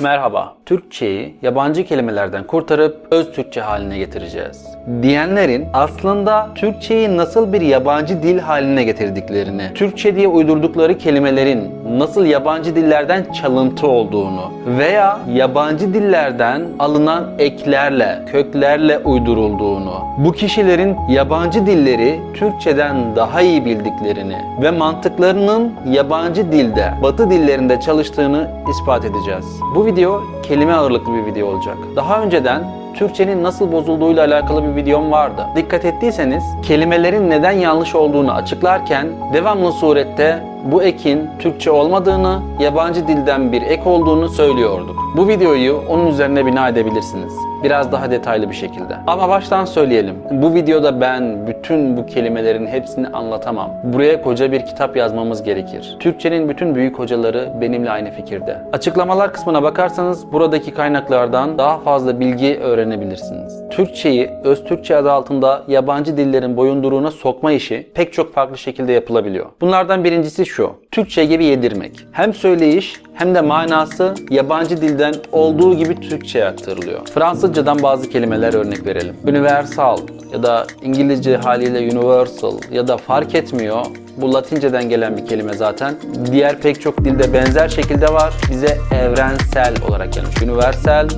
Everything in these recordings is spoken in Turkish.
Merhaba. Türkçeyi yabancı kelimelerden kurtarıp öz Türkçe haline getireceğiz. Diyenlerin aslında Türkçeyi nasıl bir yabancı dil haline getirdiklerini, Türkçe diye uydurdukları kelimelerin nasıl yabancı dillerden çalıntı olduğunu veya yabancı dillerden alınan eklerle, köklerle uydurulduğunu, bu kişilerin yabancı dilleri Türkçeden daha iyi bildiklerini ve mantıklarının yabancı dilde, batı dillerinde çalıştığını ispat edeceğiz. Bu video kelime ağırlıklı bir video olacak. Daha önceden Türkçenin nasıl bozulduğuyla alakalı bir videom vardı. Dikkat ettiyseniz kelimelerin neden yanlış olduğunu açıklarken devamlı surette bu ekin Türkçe olmadığını, yabancı dilden bir ek olduğunu söylüyorduk. Bu videoyu onun üzerine bina edebilirsiniz. Biraz daha detaylı bir şekilde. Ama baştan söyleyelim. Bu videoda ben bütün bu kelimelerin hepsini anlatamam. Buraya koca bir kitap yazmamız gerekir. Türkçenin bütün büyük hocaları benimle aynı fikirde. Açıklamalar kısmına bakarsanız buradaki kaynaklardan daha fazla bilgi öğrenebilirsiniz. Türkçeyi öz Türkçe adı altında yabancı dillerin boyunduruğuna sokma işi pek çok farklı şekilde yapılabiliyor. Bunlardan birincisi şu. Türkçe gibi yedirmek. Hem söyleyiş hem de manası yabancı dilden olduğu gibi Türkçe'ye aktarılıyor. Fransızcadan bazı kelimeler örnek verelim. Universal ya da İngilizce haliyle universal ya da fark etmiyor. Bu Latinceden gelen bir kelime zaten. Diğer pek çok dilde benzer şekilde var. Bize evrensel olarak gelmiş. Universal,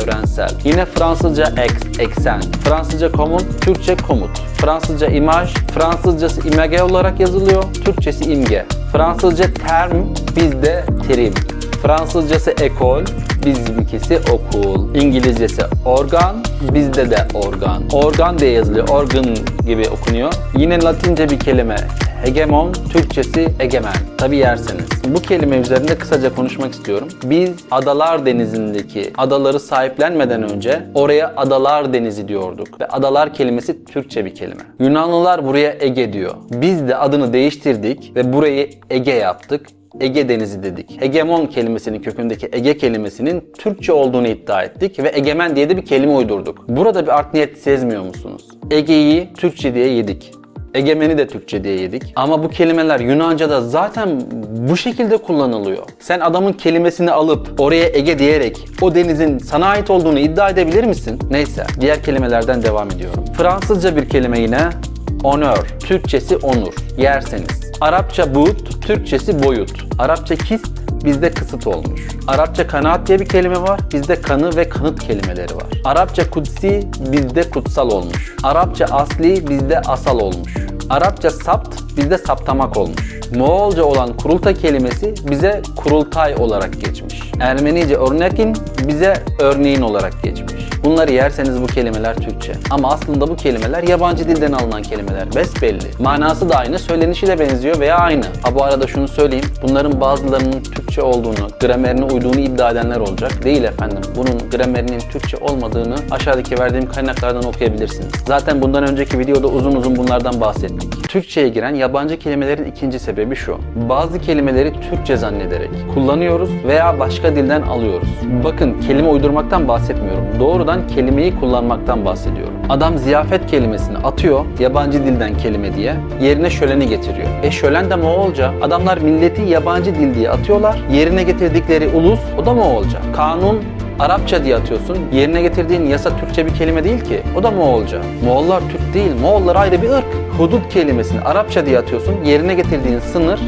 evrensel. Yine Fransızca ex, eksen. Fransızca komut, Türkçe komut. Fransızca imaj, Fransızcası image olarak yazılıyor. Türkçesi imge. Fransızca term, bizde terim. Fransızcası ekol, bizimkisi okul. İngilizcesi organ, bizde de organ. Organ diye yazılıyor, organ gibi okunuyor. Yine Latince bir kelime hegemon, Türkçesi egemen. Tabi yerseniz. Bu kelime üzerinde kısaca konuşmak istiyorum. Biz Adalar Denizi'ndeki adaları sahiplenmeden önce oraya Adalar Denizi diyorduk. Ve adalar kelimesi Türkçe bir kelime. Yunanlılar buraya Ege diyor. Biz de adını değiştirdik ve burayı Ege yaptık. Ege Denizi dedik. Hegemon kelimesinin kökündeki Ege kelimesinin Türkçe olduğunu iddia ettik ve egemen diye de bir kelime uydurduk. Burada bir art niyet sezmiyor musunuz? Ege'yi Türkçe diye yedik. Egemeni de Türkçe diye yedik. Ama bu kelimeler Yunanca'da zaten bu şekilde kullanılıyor. Sen adamın kelimesini alıp oraya Ege diyerek o denizin sana ait olduğunu iddia edebilir misin? Neyse, diğer kelimelerden devam ediyorum. Fransızca bir kelime yine honor. Türkçesi onur. Yerseniz. Arapça but, Türkçesi boyut. Arapça kist, bizde kısıt olmuş. Arapça kanaat diye bir kelime var. Bizde kanı ve kanıt kelimeleri var. Arapça kutsi bizde kutsal olmuş. Arapça asli bizde asal olmuş. Arapça sapt bizde saptamak olmuş. Moğolca olan kurulta kelimesi bize kurultay olarak geçmiş. Ermenice örnekin bize örneğin olarak geçmiş. Bunları yerseniz bu kelimeler Türkçe. Ama aslında bu kelimeler yabancı dilden alınan kelimeler. Besbelli. Manası da aynı, söylenişi de benziyor veya aynı. Ha bu arada şunu söyleyeyim. Bunların bazılarının Türkçe olduğunu, gramerine uyduğunu iddia edenler olacak. Değil efendim. Bunun gramerinin Türkçe olmadığını aşağıdaki verdiğim kaynaklardan okuyabilirsiniz. Zaten bundan önceki videoda uzun uzun bunlardan bahsettik. Türkçe'ye giren yabancı kelimelerin ikinci sebebi şu. Bazı kelimeleri Türkçe zannederek kullanıyoruz veya başka dilden alıyoruz. Bakın kelime uydurmaktan bahsetmiyorum. Doğrudan kelimeyi kullanmaktan bahsediyorum. Adam ziyafet kelimesini atıyor yabancı dilden kelime diye. Yerine şöleni getiriyor. E şölen de Moğolca. Adamlar milleti yabancı dil diye atıyorlar. Yerine getirdikleri ulus o da Moğolca. Kanun Arapça diye atıyorsun. Yerine getirdiğin yasa Türkçe bir kelime değil ki. O da Moğolca. Moğollar Türk değil. Moğollar ayrı bir ırk. Hudut kelimesini Arapça diye atıyorsun. Yerine getirdiğin sınır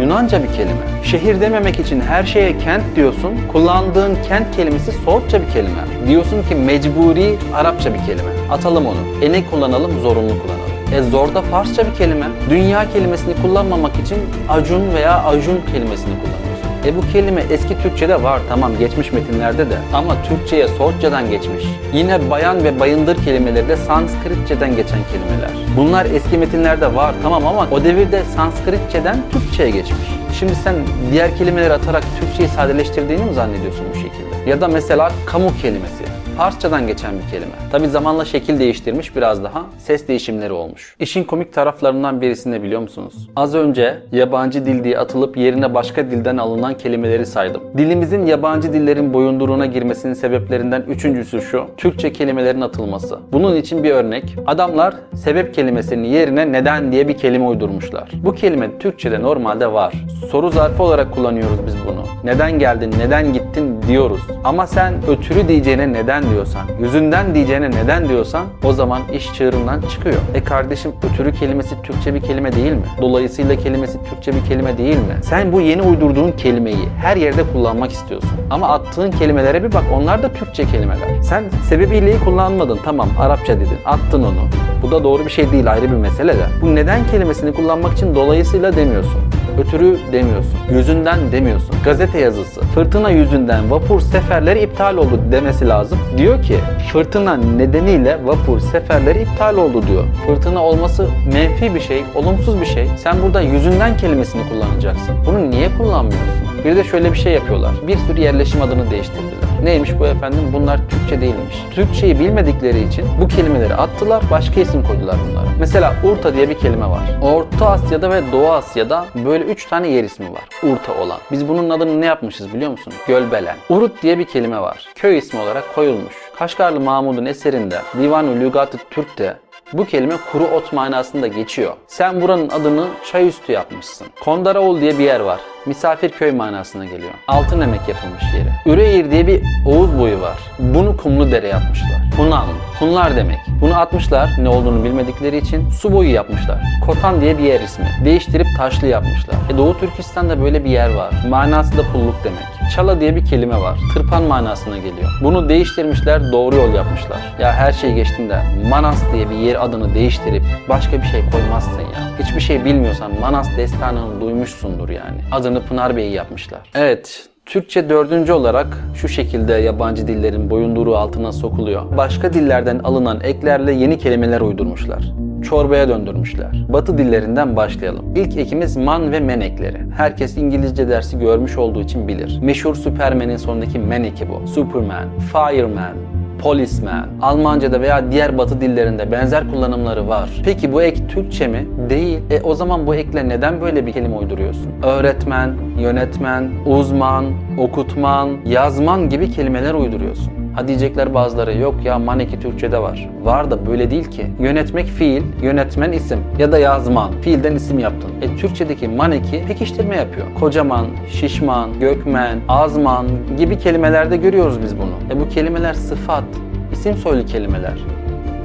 Yunanca bir kelime. Şehir dememek için her şeye kent diyorsun. Kullandığın kent kelimesi Soğutça bir kelime. Diyorsun ki mecburi Arapça bir kelime. Atalım onu. E ne kullanalım? Zorunlu kullanalım. E zor da Farsça bir kelime. Dünya kelimesini kullanmamak için acun veya ajun kelimesini kullanıyorsun. E bu kelime eski Türkçe'de var tamam geçmiş metinlerde de ama Türkçe'ye Soğutçadan geçmiş. Yine bayan ve bayındır kelimeleri de Sanskritçeden geçen kelimeler. Bunlar eski metinlerde var tamam ama o devirde Sanskritçeden Türkçe'ye geçmiş. Şimdi sen diğer kelimeleri atarak Türkçeyi sadeleştirdiğini mi zannediyorsun bu şekilde? Ya da mesela kamu kelimesi. Farsçadan geçen bir kelime. Tabi zamanla şekil değiştirmiş biraz daha ses değişimleri olmuş. İşin komik taraflarından birisini biliyor musunuz? Az önce yabancı dil diye atılıp yerine başka dilden alınan kelimeleri saydım. Dilimizin yabancı dillerin boyunduruğuna girmesinin sebeplerinden üçüncüsü şu. Türkçe kelimelerin atılması. Bunun için bir örnek. Adamlar sebep kelimesinin yerine neden diye bir kelime uydurmuşlar. Bu kelime Türkçe'de normalde var. Soru zarfı olarak kullanıyoruz biz bunu. Neden geldin, neden gittin diyoruz. Ama sen ötürü diyeceğine neden diyorsan, yüzünden diyeceğine neden diyorsan o zaman iş çığırından çıkıyor. E kardeşim ötürü kelimesi Türkçe bir kelime değil mi? Dolayısıyla kelimesi Türkçe bir kelime değil mi? Sen bu yeni uydurduğun kelimeyi her yerde kullanmak istiyorsun. Ama attığın kelimelere bir bak onlar da Türkçe kelimeler. Sen sebebiyleyi kullanmadın tamam Arapça dedin attın onu. Bu da doğru bir şey değil ayrı bir mesele de. Bu neden kelimesini kullanmak için dolayısıyla demiyorsun. Ötürü demiyorsun. Yüzünden demiyorsun. Gazete yazısı. Fırtına yüzünden vapur seferleri iptal oldu demesi lazım. Diyor ki fırtına nedeniyle vapur seferleri iptal oldu diyor. Fırtına olması menfi bir şey, olumsuz bir şey. Sen burada yüzünden kelimesini kullanacaksın. Bunu niye kullanmıyorsun? Bir de şöyle bir şey yapıyorlar. Bir sürü yerleşim adını değiştirdiler. Neymiş bu efendim? Bunlar Türkçe değilmiş. Türkçeyi bilmedikleri için bu kelimeleri attılar, başka isim koydular bunlara. Mesela Urta diye bir kelime var. Orta Asya'da ve Doğu Asya'da böyle üç tane yer ismi var. Urta olan. Biz bunun adını ne yapmışız biliyor musun? Gölbelen. Urut diye bir kelime var. Köy ismi olarak koyulmuş. Kaşgarlı Mahmud'un eserinde Divan-ı Lügat-ı Türk'te bu kelime kuru ot manasında geçiyor. Sen buranın adını çay üstü yapmışsın. Kondaraoğul diye bir yer var. Misafir köy manasına geliyor. Altın emek yapılmış yeri. Üreyir diye bir Oğuz boyu var. Bunu kumlu dere yapmışlar. Hunan, Hunlar demek. Bunu atmışlar ne olduğunu bilmedikleri için su boyu yapmışlar. Kotan diye bir yer ismi. Değiştirip taşlı yapmışlar. E Doğu Türkistan'da böyle bir yer var. Manası da pulluk demek. Çala diye bir kelime var. Tırpan manasına geliyor. Bunu değiştirmişler, doğru yol yapmışlar. Ya her şey geçtim de Manas diye bir yer adını değiştirip başka bir şey koymazsın ya. Hiçbir şey bilmiyorsan Manas destanını duymuşsundur yani. Adını Pınar Bey'i yapmışlar. Evet, Türkçe dördüncü olarak şu şekilde yabancı dillerin boyunduruğu altına sokuluyor. Başka dillerden alınan eklerle yeni kelimeler uydurmuşlar. Çorbaya döndürmüşler. Batı dillerinden başlayalım. İlk ekimiz man ve men ekleri. Herkes İngilizce dersi görmüş olduğu için bilir. Meşhur Superman'in sonundaki men eki bu. Superman, Fireman, Policeman, Almanca'da veya diğer batı dillerinde benzer kullanımları var. Peki bu ek Türkçe mi? Değil. E o zaman bu ekle neden böyle bir kelime uyduruyorsun? Öğretmen, yönetmen, uzman, okutman, yazman gibi kelimeler uyduruyorsun. Ha diyecekler bazıları yok ya maneki Türkçe'de var. Var da böyle değil ki. Yönetmek fiil, yönetmen isim ya da yazman. Fiilden isim yaptın. E Türkçedeki maneki pekiştirme yapıyor. Kocaman, şişman, gökmen, azman gibi kelimelerde görüyoruz biz bunu. E bu kelimeler sıfat, isim soylu kelimeler.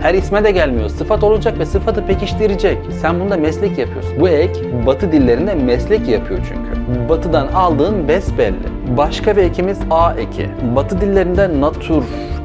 Her isme de gelmiyor. Sıfat olacak ve sıfatı pekiştirecek. Sen bunda meslek yapıyorsun. Bu ek batı dillerinde meslek yapıyor çünkü. Batıdan aldığın besbelli. Başka bir ekimiz A eki. Batı dillerinde natur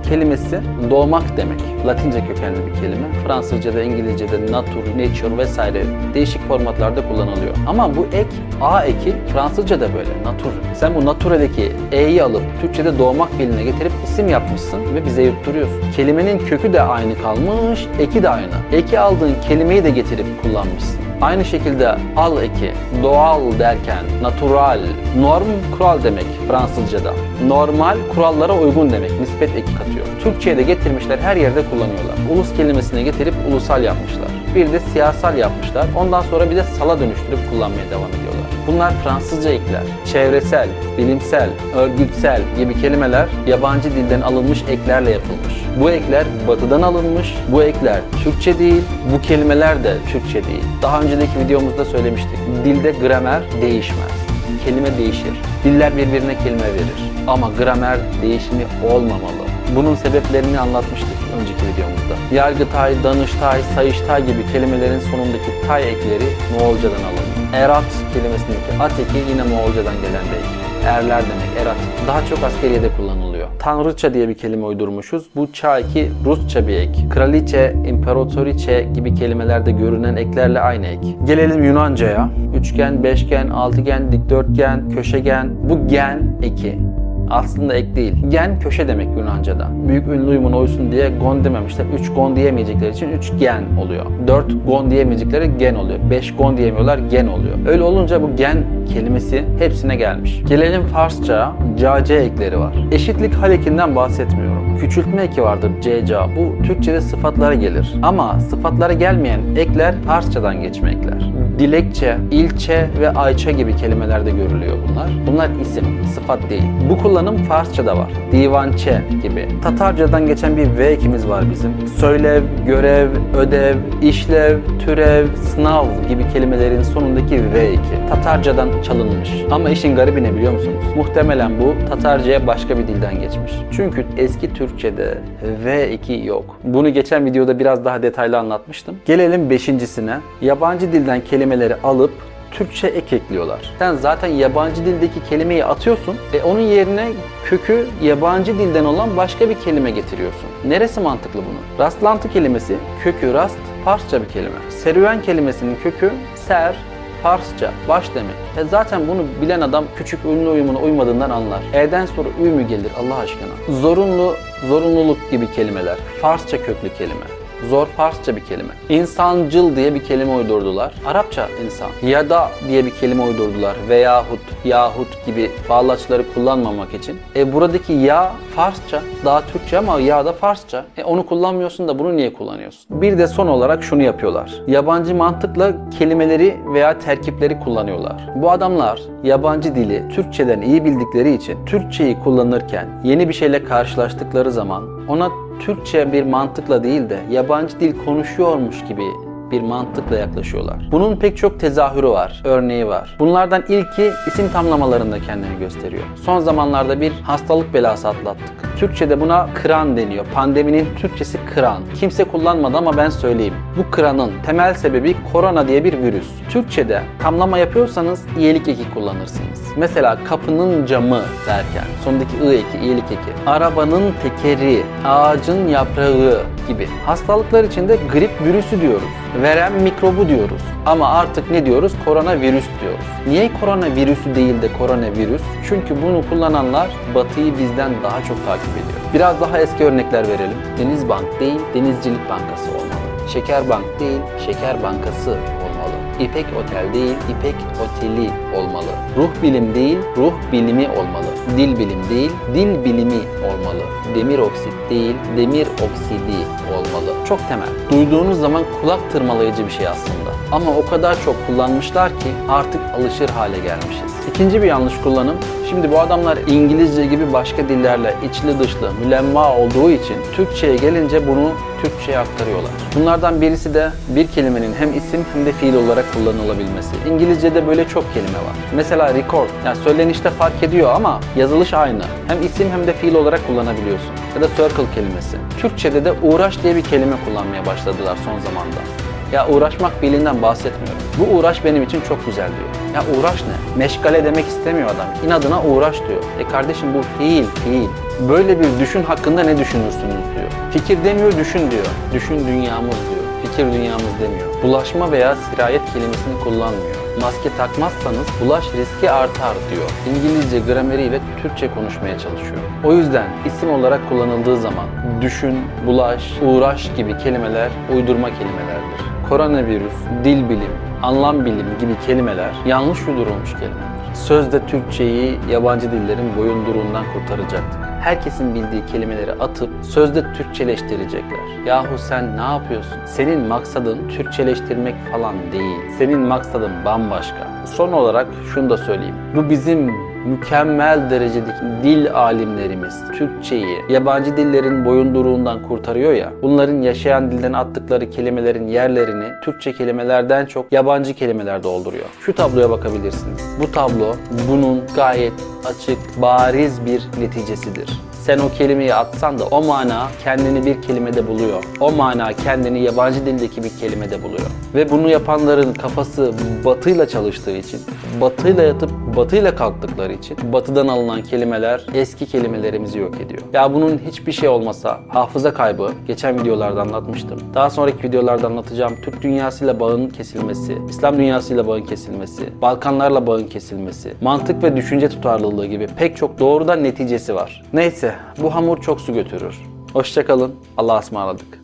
kelimesi doğmak demek. Latince kökenli bir kelime. Fransızca'da, İngilizce'de natur, nature vesaire değişik formatlarda kullanılıyor. Ama bu ek A eki Fransızca'da böyle natur. Sen bu nature'deki E'yi alıp Türkçe'de doğmak fiiline getirip isim yapmışsın ve bize yutturuyorsun. Kelimenin kökü de aynı kalmış, eki de aynı. Eki aldığın kelimeyi de getirip kullanmışsın. Aynı şekilde al eki, doğal derken natural, norm kural demek Fransızca'da. Normal kurallara uygun demek, nispet eki katıyor. Türkçe'ye de getirmişler her yerde kullanıyorlar. Ulus kelimesini getirip ulusal yapmışlar. Bir de siyasal yapmışlar. Ondan sonra bir de sala dönüştürüp kullanmaya devam ediyorlar. Bunlar Fransızca ekler. Çevresel, bilimsel, örgütsel gibi kelimeler yabancı dilden alınmış eklerle yapılmış. Bu ekler batıdan alınmış, bu ekler Türkçe değil, bu kelimeler de Türkçe değil. Daha önceki videomuzda söylemiştik. Dilde gramer değişmez. Kelime değişir. Diller birbirine kelime verir. Ama gramer değişimi olmamalı. Bunun sebeplerini anlatmıştık önceki videomuzda. Yargıtay, Danıştay, Sayıştay gibi kelimelerin sonundaki tay ekleri Moğolcadan alındı. Erat kelimesindeki at eki yine Moğolcadan gelen bir ek. Erler demek, erat. Daha çok askeriyede kullanılıyor. Tanrıça diye bir kelime uydurmuşuz. Bu ça eki Rusça bir ek. Kraliçe, imparatoriçe gibi kelimelerde görünen eklerle aynı ek. Gelelim Yunanca'ya. Üçgen, beşgen, altıgen, dikdörtgen, köşegen. Bu gen eki. Aslında ek değil. Gen köşe demek Yunanca'da. Büyük ünlü uyumuna uysun diye gon dememişler. 3 gon diyemeyecekleri için 3 gen oluyor. 4 gon diyemeyecekleri gen oluyor. 5 gon diyemiyorlar gen oluyor. Öyle olunca bu gen kelimesi hepsine gelmiş. Gelelim Farsça cace ekleri var. Eşitlik hal ekinden bahsetmiyorum. Küçültme eki vardır ceca. Bu Türkçe'de sıfatlara gelir. Ama sıfatlara gelmeyen ekler Farsçadan geçme ekler. Dilekçe, ilçe ve ayça gibi kelimelerde görülüyor bunlar. Bunlar isim, sıfat değil. Bu kullanım Farsçada var. Divançe gibi. Tatarcadan geçen bir V ekimiz var bizim. Söylev, görev, ödev, işlev, türev, sınav gibi kelimelerin sonundaki V eki. Tatarcadan çalınmış. Ama işin garibi ne biliyor musunuz? Muhtemelen bu Tatarcaya başka bir dilden geçmiş. Çünkü eski Türkçe'de V eki yok. Bunu geçen videoda biraz daha detaylı anlatmıştım. Gelelim beşincisine. Yabancı dilden kelimeleri alıp Türkçe ek ekliyorlar. Sen zaten yabancı dildeki kelimeyi atıyorsun ve onun yerine kökü yabancı dilden olan başka bir kelime getiriyorsun. Neresi mantıklı bunun? Rastlantı kelimesi kökü rast Farsça bir kelime. Serüven kelimesinin kökü ser Farsça baş demek. E zaten bunu bilen adam küçük ünlü uyumuna uymadığından anlar. E'den sonra ü mü gelir Allah aşkına? Zorunlu, zorunluluk gibi kelimeler. Farsça köklü kelime. Zor Farsça bir kelime. İnsancıl diye bir kelime uydurdular. Arapça insan. Yada diye bir kelime uydurdular. Veyahut, yahut gibi bağlaçları kullanmamak için. E buradaki ya Farsça. Daha Türkçe ama ya da Farsça. E onu kullanmıyorsun da bunu niye kullanıyorsun? Bir de son olarak şunu yapıyorlar. Yabancı mantıkla kelimeleri veya terkipleri kullanıyorlar. Bu adamlar yabancı dili Türkçeden iyi bildikleri için Türkçeyi kullanırken yeni bir şeyle karşılaştıkları zaman ona Türkçe bir mantıkla değil de yabancı dil konuşuyormuş gibi bir mantıkla yaklaşıyorlar. Bunun pek çok tezahürü var, örneği var. Bunlardan ilki isim tamlamalarında kendini gösteriyor. Son zamanlarda bir hastalık belası atlattık. Türkçe'de buna kıran deniyor. Pandeminin Türkçesi kıran. Kimse kullanmadı ama ben söyleyeyim. Bu kıranın temel sebebi korona diye bir virüs. Türkçe'de tamlama yapıyorsanız iyilik eki kullanırsınız. Mesela kapının camı derken sondaki ı eki, iyilik eki. Arabanın tekeri, ağacın yaprağı gibi. Hastalıklar içinde grip virüsü diyoruz. Veren mikrobu diyoruz. Ama artık ne diyoruz? Koronavirüs diyoruz. Niye koronavirüsü değil de koronavirüs? Çünkü bunu kullananlar Batı'yı bizden daha çok takip ediyor. Biraz daha eski örnekler verelim. Denizbank değil, Denizcilik Bankası olmalı. Şekerbank değil, Şeker Bankası. İpek Otel değil, İpek Oteli olmalı. Ruh bilim değil, ruh bilimi olmalı. Dil bilim değil, dil bilimi olmalı. Demir oksit değil, demir oksidi olmalı. Çok temel. Duyduğunuz zaman kulak tırmalayıcı bir şey aslında. Ama o kadar çok kullanmışlar ki artık alışır hale gelmişiz. İkinci bir yanlış kullanım. Şimdi bu adamlar İngilizce gibi başka dillerle içli dışlı mülemma olduğu için Türkçe'ye gelince bunu Türkçe'ye aktarıyorlar. Bunlardan birisi de bir kelimenin hem isim hem de fiil olarak kullanılabilmesi. İngilizce'de böyle çok kelime var. Mesela record, yani söylenişte fark ediyor ama yazılış aynı. Hem isim hem de fiil olarak kullanabiliyorsun. Ya da circle kelimesi. Türkçe'de de uğraş diye bir kelime kullanmaya başladılar son zamanda. Ya uğraşmak bilinden bahsetmiyorum. Bu uğraş benim için çok güzel diyor. Ya uğraş ne? Meşgale demek istemiyor adam. İnadına uğraş diyor. E kardeşim bu fiil, fiil. Böyle bir düşün hakkında ne düşünürsünüz diyor. Fikir demiyor, düşün diyor. Düşün dünyamız diyor. Fikir dünyamız demiyor. Bulaşma veya sirayet kelimesini kullanmıyor. Maske takmazsanız bulaş riski artar diyor. İngilizce grameriyle Türkçe konuşmaya çalışıyor. O yüzden isim olarak kullanıldığı zaman düşün, bulaş, uğraş gibi kelimeler uydurma kelimelerdir. Koronavirüs, dil bilim, anlam bilim gibi kelimeler yanlış uydurulmuş kelimeler. Sözde Türkçeyi yabancı dillerin boyunduruğundan kurtaracaktık. Herkesin bildiği kelimeleri atıp sözde Türkçeleştirecekler. Yahu sen ne yapıyorsun? Senin maksadın Türkçeleştirmek falan değil. Senin maksadın bambaşka. Son olarak şunu da söyleyeyim. Bu bizim mükemmel derecedeki dil alimlerimiz Türkçeyi yabancı dillerin boyunduruğundan kurtarıyor ya. Bunların yaşayan dilden attıkları kelimelerin yerlerini Türkçe kelimelerden çok yabancı kelimeler dolduruyor. Şu tabloya bakabilirsiniz. Bu tablo bunun gayet açık, bariz bir neticesidir. Sen o kelimeyi atsan da o mana kendini bir kelimede buluyor. O mana kendini yabancı dildeki bir kelimede buluyor. Ve bunu yapanların kafası batıyla çalıştığı için, batıyla yatıp batıyla kalktıkları için batıdan alınan kelimeler eski kelimelerimizi yok ediyor. Ya bunun hiçbir şey olmasa hafıza kaybı geçen videolarda anlatmıştım. Daha sonraki videolarda anlatacağım. Türk dünyasıyla bağın kesilmesi, İslam dünyasıyla bağın kesilmesi, Balkanlarla bağın kesilmesi, mantık ve düşünce tutarlılığı gibi pek çok doğrudan neticesi var. Neyse bu hamur çok su götürür. Hoşçakalın. Allah'a ısmarladık.